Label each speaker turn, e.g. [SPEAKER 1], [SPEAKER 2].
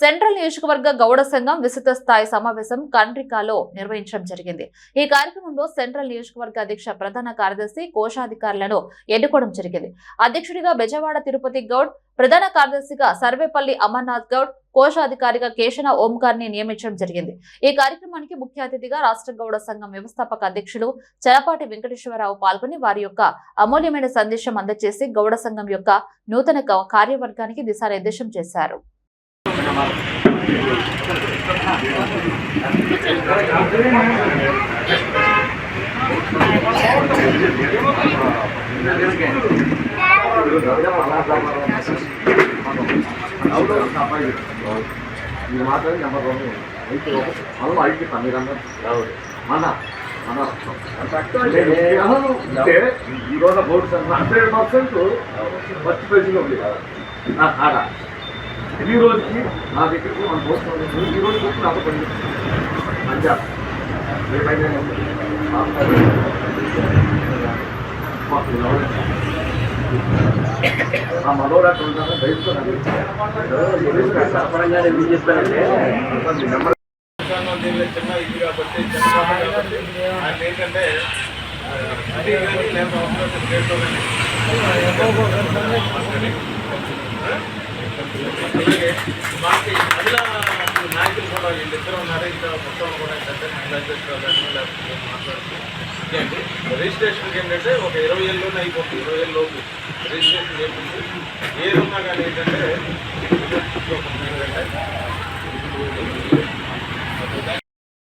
[SPEAKER 1] Central నియోజకవర్గ గౌడ సంఘం విస్తృత స్థాయి సమావేశం కండ్రికాలో నిర్వహించడం జరిగింది. ఈ కార్యక్రమంలో సెంట్రల్ నియోజకవర్గ అధ్యక్ష ప్రధాన కార్యదర్శి కోశాధికారులను ఎన్నుకోవడం జరిగింది. అధ్యక్షుడిగా బెజవాడ తిరుపతి గౌడ్ ప్రధాన కార్యదర్శిగా సర్వేపల్లి అమర్నాథ్ గౌడ్ కోశాధికారిగా కేశన ఓంకార్ని నియమించడం జరిగింది. ఈ కార్యక్రమానికి ముఖ్య అతిథిగా రాష్ట్ర గౌడ సంఘం వ్యవస్థాపక అధ్యక్షులు చలపాటి వెంకటేశ్వరరావు పాల్గొని వారి యొక్క అమూల్యమైన సందేశం అందజేసి గౌడ సంఘం యొక్క నూతన కార్యవర్గానికి దిశానిర్దేశం చేశారు.
[SPEAKER 2] ఇది మాత్రం నెంబర్ వన్ అయితే మనం ఐటీ మీరన్నారు మన మన అంటే ఈ రోజు బోర్డు హండ్రెడ్ పర్సెంట్ ఫస్ట్ పేజీలో ఉంది ఆ, ఆడ ఈ రోజుకి నా దగ్గరికి మన బోర్డు ఈ రోజు వచ్చి నాతో పని పంజాబ్ రేపైనా ఆ మనోరా రైతుతో పరంగా ఏం చేస్తారంటే నెంబర్
[SPEAKER 3] తెలంగాణ జిల్లా చిన్న ఇది కాబట్టి చిన్న సభ కాబట్టి ఆయన ఏంటంటే ఆ, అది కానీ లేదా మాకు మహిళా నాయకులు కూడా వీళ్ళిద్దరు ఉన్నారు ఇంకా మొత్తం కూడా ఏంటంటే మహిళా అధ్యక్షులు కానీ లేకపోతే మాట్లాడుతూ ఇంకేంటి రిజిస్ట్రేషన్కి ఏంటంటే ఒక ఇరవై ఏళ్ళలోనే అయిపోతుంది ఇరవై ఏళ్ళ లోపు రిజిస్ట్రేషన్ చేయకుండా ఏది కానీ ఏంటంటే ఏంటంటే